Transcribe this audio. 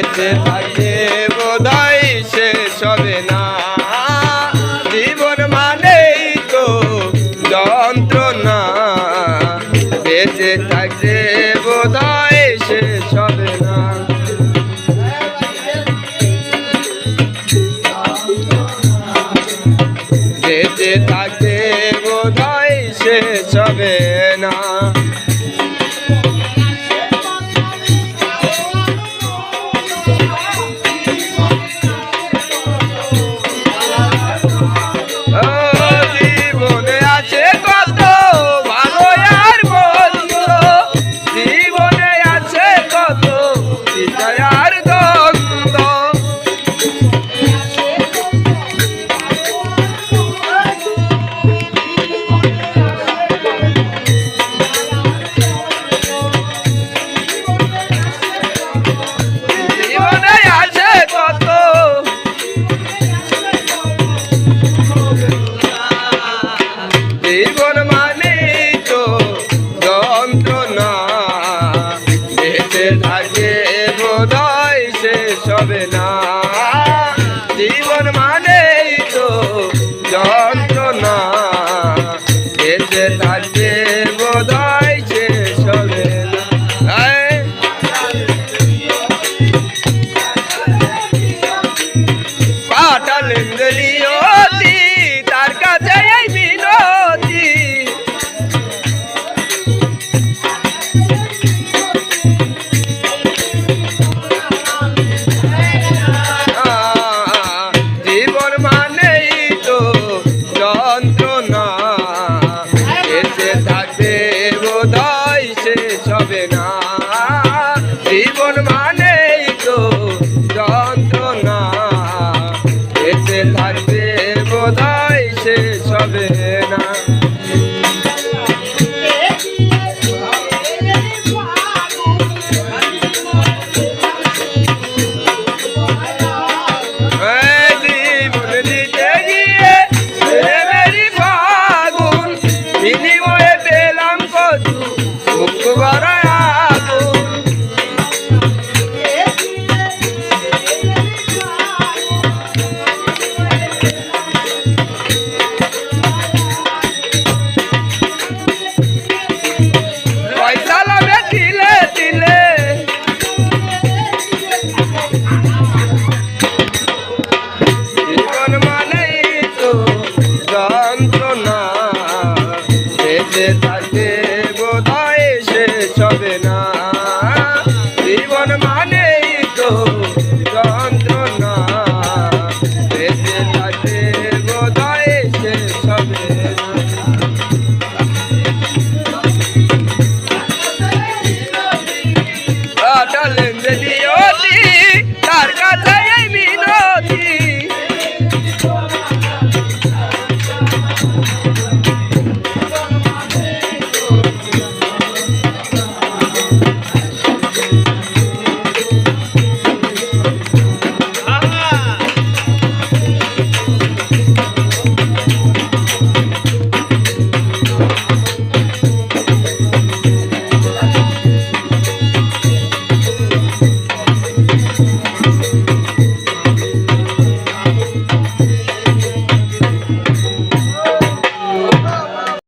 বেঁচে থাকে বোধহয় শেষ হবে না। জীবন মানেই তো যন্ত্রণা। বেঁচে থাকতে বোধহয় শেষ হবে না। বেঁচে থাকতে বোধহয় শেষ হবে না। পাঠালেন তার কাছে এই বিনতি। জীবন মানেই তো যন্ত্রণা। এসে থাকবে বোধহয় শেষ হবে না। এসে থাকবে বোধহয় শেষ হবে না।